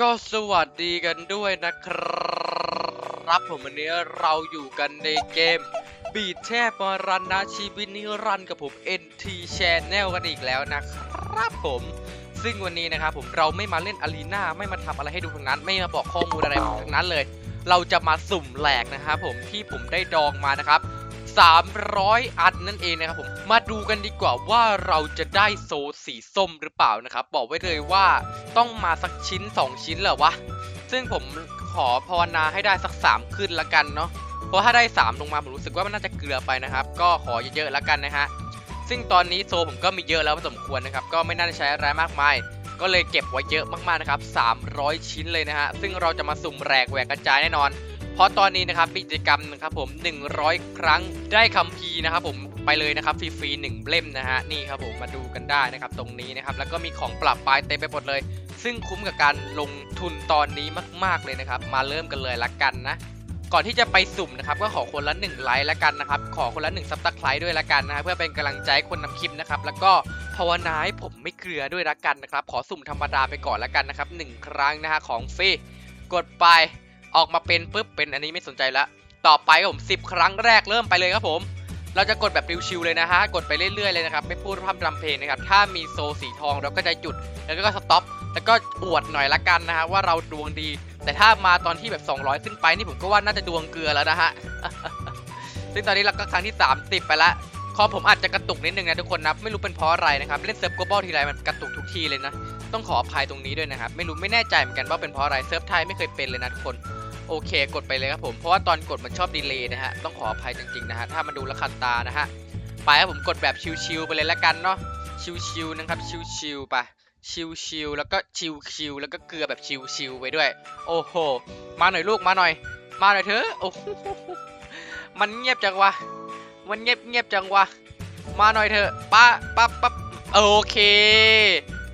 ก็สวัสดีกันด้วยนะครับ ผมวันนี้เราอยู่กันในเกม บีดแทบมารันนะชีวิตนิรันดร์กับผม NT Channel กันอีกแล้วนะครับผม ซึ่งวันนี้นะครับผมเราไม่มาเล่นอารีนาไม่มาทำอะไรให้ดูทั้งนั้น ไม่มาบอกข้อมูลอะไรทั้งนั้นเลย เราจะมาสุ่มแหลกนะครับผมที่ผมได้ดองมานะครับ 300 อันนั่นเองนะครับผมมาดูกันดีกว่าว่าเราจะได้โซสีส้มหรือเปล่านะครับ บอกไว้เลยว่าต้องมาสักชิ้น 2 ชิ้นเหรอวะ ซึ่งผมขอภาวนาให้ได้สัก 3 ขึ้นละกันเนาะเพราะถ้าได้ 3 ลงมาผมรู้สึกว่ามันน่าจะเกลือไปนะครับ ก็ขอเยอะๆละกันนะฮะซึ่งตอนนี้โซผมก็มีเยอะแล้วพอสมควรนะครับ ก็ไม่น่าจะใช้อะไรมากมาย ก็เลยเก็บไว้เยอะมากๆนะครับ 300 ชิ้นเลยนะฮะ ซึ่งเราจะมาสุ่มแหลกแหวกกระจายแน่นอน ราะตอนนี้นะครับมีกิจกรรมนะครับผม 100 ครั้งได้คัมภีร์นะครับผมไปเลยนะครับฟรีๆหนึ่งเล่มนะฮะนี่ครับผมมาดูกันได้นะครับตรงนี้นะครับแล้วก็มีของปรับปลายเต็มไปหมดเลย ซึ่งคุ้มกับการลงทุนตอนนี้มาก ๆเลยนะครับ มาเริ่มกันเลยละกันนะก่อนที่จะไปสุ่มนะครับก็ขอคนละ1ไลค์ละกันนะครับ ขอคนละ1ซับสไครต์ด้วยละกันนะเพื่อเป็นกำลังใจคนนำคลิปนะครับ แล้วก็ภาวนาให้ผมไม่เกลือด้วยละกันนะครับ ขอสุ่มธรรมดาไปก่อนละกันนะครับหนึ่งครั้งนะฮะของฟรีกดไป ออกมาเป็นปุ๊บเป็นอันนี้ไม่สนใจละต่อไปครับผม10 ครั้งแรกเริ่มไปเลยครับผม เราจะกดแบบชิวๆเลยนะฮะ กดไปเรื่อยๆเลยนะครับ ไม่พูดพร่ำรำเพลงนะครับ ถ้ามีโซสีทองเราก็จะหยุด แล้วก็สต็อป แล้วก็อวดหน่อยละกันนะฮะว่าเราดวงดี แต่ถ้ามาตอนที่แบบ 200 ขึ้นไปนี่ผมก็ว่าน่าจะดวงเกลือแล้วนะฮะ ซึ่งตอนนี้เราก็ครั้งที่ 30 ไปละคอผมอาจจะกระตุกนิดนึงนะทุกคนนะ ไม่รู้เป็นเพราะอะไรนะครับ เล่นเซิร์ฟโกลบอลทีไรมันกระตุกทุกทีเลยนะ ต้องขออภัยตรงนี้ด้วยนะครับ ไม่รู้ไม่แน่ใจเหมือนกันว่าเป็นเพราะอะไร เซิร์ฟไทยไม่เคยเป็นเลยนะทุกคน โอเค กดไปเลยครับผม เพราะว่าตอนกดมันชอบดีเลย์นะฮะ ต้องขออภัยจริงๆนะฮะ ถ้ามันดูละคันตานะฮะ ไปครับผมกดแบบชิวๆไปเลยละกันเนาะ ชิวๆนะครับ ชิวๆไป ชิวๆแล้วก็ชิวๆแล้วก็เกลือแบบชิวๆไปด้วย โอ้โห มาหน่อยลูก มาหน่อย มาหน่อยเถอะ โอ้โหมันเงียบจังวะ มันเงียบเงียบจังวะ มาหน่อยเถอะป้าปั๊บปั๊บโอเค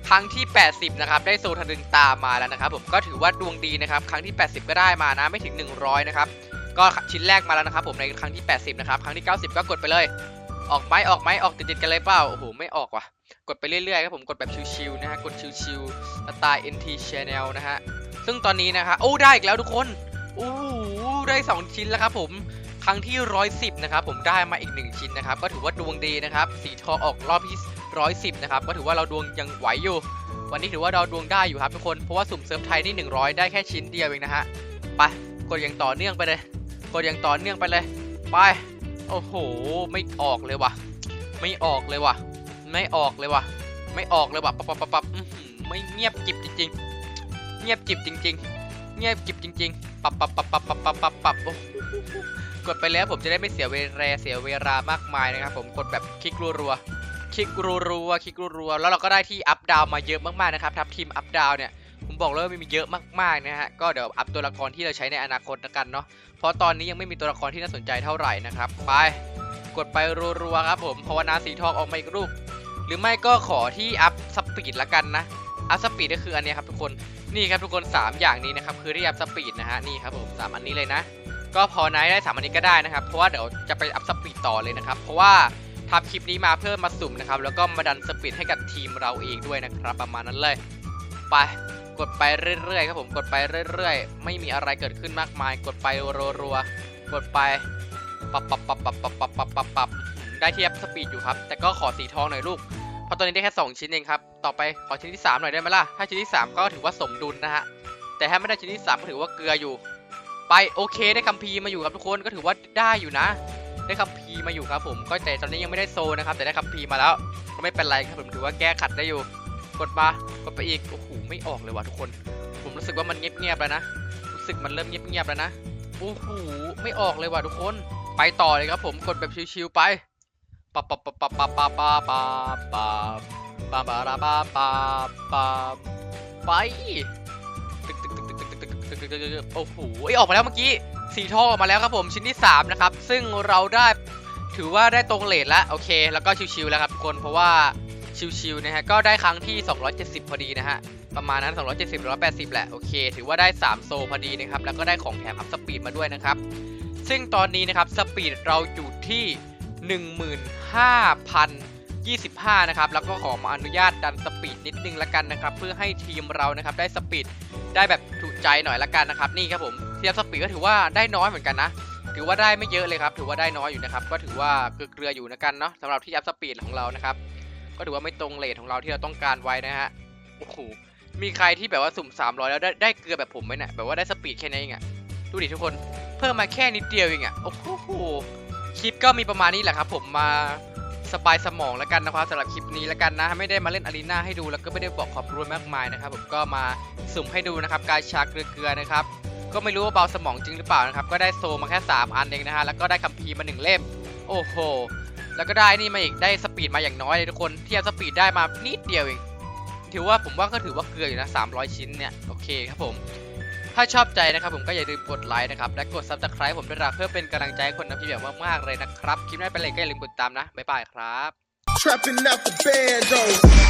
ครั้งที่ 80 นะครับ ได้โซทะลึงตามมาแล้วนะครับผมก็ถือว่าดวงดีนะครับ ครั้งที่ 80 ก็ได้มานะไม่ถึง 100 นะครับ ก็ชิ้นแรกมาแล้วนะครับ ผมในครั้งที่ 80 นะครับ ครั้งที่ 90 ก็กดไปเลย ออกไหมออกไหมออกติดๆกันเลยเปล่า โอ้โห ไม่ออกว่ะ กดไปเรื่อยๆครับผม กดแบบชิวๆนะฮะ กดชิวๆสไตล์ NT Channel นะฮะ ซึ่งตอนนี้นะคะโอ้ได้อีกแล้วทุกคนโอ้โหได้ 2 ชิ้นแล้วครับผมครั้งที่ 110 นะครับผมได้มาอีก 1 ชิ้นนะครับ ก็ถือว่าดวงดีนะครับ สีทองออกรอบที่ 110 นะครับ ก็ถือว่าเราดวงยังไหวอยู่ วันนี้ถือว่าเราดวงได้อยู่ครับทุกคน เพราะว่าสุ่มเซิร์ฟไทยนี่ 100 ได้แค่ชิ้นเดียวเองนะฮะ ไป กดอย่างต่อเนื่องไปเลย กดอย่างต่อเนื่องไปเลย ไป โอ้โห ไม่ออกเลยว่ะ ไม่ออกเลยว่ะ ไม่ออกเลยว่ะ ไม่ออกเลยว่ะ ปับปับปับปับไม่เงียบกิบจริง ๆ เงียบกิบจริง ๆ เงียบกิบจริง ๆ ปับปับปับปับปับปับปับปับโอ้กดไปแล้วผมจะได้ไม่เสียเวลาเสียเวลามากมายนะครับผมกดแบบคลิกรัวๆ ลิกรัวๆคลิกรัวๆแล้วเราก็ได้ที่อัพดาวมาเยอะมากๆนะครับทับทีมอัพดาวเนี่ยผมบอกเลยว่ามีเยอะมากๆนะฮะก็เดี๋ยวอัพตัวละครที่เราใช้ในอนาคตละกันเนาะเพราะตอนนี้ยังไม่มีตัวละครที่น่าสนใจเท่าไหร่นะครับไปกดไปรัวๆครับผมภาวนาสีทองออกมาอีกรูป หรือไม่ก็ขอที่อัพสปีดละกันนะอัพสปีดก็คืออันนี้ครับทุกคนนี่ครับทุกคน 3 อย่างนี้นะครับคือได้อัพสปีดนะฮะนี่ครับผมสามอันนี้เลยนะ ก็พอไนายได้สามอันนี้ก็ได้นะครับเพราะว่าเดี๋ยวจะไปอัพสปีดต่อเลยนะครับเพราะว่า ทำคลิปนี้มาเพื่อมาสุ่มนะครับ แล้วก็มาดันสปีดให้กับทีมเราเองด้วยนะครับ ประมาณนั้นเลย ไปกดไปเรื่อยๆครับผมกดไปเรื่อยๆ ไม่มีอะไรเกิดขึ้นมากมาย กดไปรัวๆกดไปปับปับปับปับปับปับปับปับปับได้เที่อัพสปีดอยู่ครับ แต่ก็ขอสีทองหน่อยลูกเพราะตอนนี้ได้แค่ 2 ชิ้นเองครับ ต่อไปขอชิ้นที่ 3 หน่อยได้ไหมล่ะ ถ้าชิ้นที่ 3 ก็ถือว่าสมดุลนะฮะ แต่ถ้าไม่ได้ชิ้นที่ 3 ก็ถือว่าเกลืออยู่ ไปโอเคได้คัมภีร์มาอยู่ครับทุกคนก็ถือว่าได้อยู่นะ ได้คัมภีร์มาอยู่ครับผมก็แต่ตอนนี้ยังไม่ได้โซนะครับ แต่ได้คัมภีร์มาแล้วก็ไม่เป็นไรครับผมถือว่าแก้ขัดได้อยู่ กดมากดไปอีกโอ้โหไม่ออกเลยว่ะทุกคน ผมรู้สึกว่ามันเงียบๆแล้วนะรู้สึกมันเริ่มเงียบๆแล้วนะโอ้โหไม่ออกเลยว่ะทุกคน ไปต่อเลยครับผมกดแบบชิวๆไปปับปับปับปับปับปับปับปับปับปับปับปับปับปับไปตึกตึกตึกตึกตึกตึกตึกตึกโอ้โหเอ้ยออกมาแล้วเมื่อกี้ สีทองออกมาแล้วครับผมชิ้นที่ 3 นะครับ ซึ่งเราได้ถือว่าได้ตรงเลทแล้วโอเค แล้วก็ชิวๆแล้วครับทุกคนเพราะว่าชิวๆนะฮะก็ได้ครั้งที่ 270 พอดีนะฮะประมาณนั้น 270หรือ180 แหละ โอเค ถือว่าได้ 3 โซพอดีนะครับ แล้วก็ได้ของแถมอัพสปีดมาด้วยนะครับ ซึ่งตอนนี้นะครับสปีดเราอยู่ที่ 15,025 นะครับ แล้วก็ขอมาอนุญาตดันสปีดนิดนึงละกันนะครับ เพื่อให้ทีมเรานะครับได้สปีดได้แบบถูกใจหน่อยละกันนะครับ นี่ครับผม เทียบสปีดก็ถือว่าได้น้อยเหมือนกันนะ ถือว่าได้ไม่เยอะเลยครับ ถือว่าได้น้อยอยู่นะครับ ก็ถือว่าเกลืออยู่นะกันเนาะสำหรับที่อัพสปีดของเรานะครับ ก็ถือว่าไม่ตรงเลทของเราที่เราต้องการไว้นะฮะ โอ้โห มีใครที่แบบว่าสุ่ม 300 แล้วได้ได้เกลือแบบผมไหมเนี่ย แบบว่าได้สปีดแค่นี้เองอะดูดิทุกคน เพิ่มมาแค่นิดเดียวเองอะโอ้โห คลิปก็มีประมาณนี้แหละครับผมมาสบายสมองแล้วกันนะครับสำหรับคลิปนี้แล้วกันนะ ไม่ได้มาเล่นอารีนาให้ดูแล้วก็ไม่ได้บอกความรู้มากมายนะครับผมก็มาสุ่มให้ดูนะครับกาชาเกลือๆนะครับ ก็ไม่รู้ว่าเบาสมองจริงหรือเปล่านะครับ ก็ได้โซมาแค่ 3 อันเองนะฮะ แล้วก็ได้คัมภีร์มา 1 เล่ม โอ้โห แล้วก็ได้นี่มาอีก ได้สปีดมาอย่างน้อยเลยทุกคน เทียบสปีดได้มานิดเดียวเอง ถือว่าผมว่าก็ถือว่าเกลืออยู่นะ 300 ชิ้นเนี่ย โอเคครับผม ถ้าชอบใจนะครับผมก็อย่าลืมกดไลค์นะครับ และกด subscribe ผมด้วยนะเพื่อเป็นกำลังใจให้คนนะพี่แบบมากๆเลยนะครับ คลิปหน้าไปเลยก็อย่าลืมกดตามนะ บ๊ายบายครับ Trapping out the bando.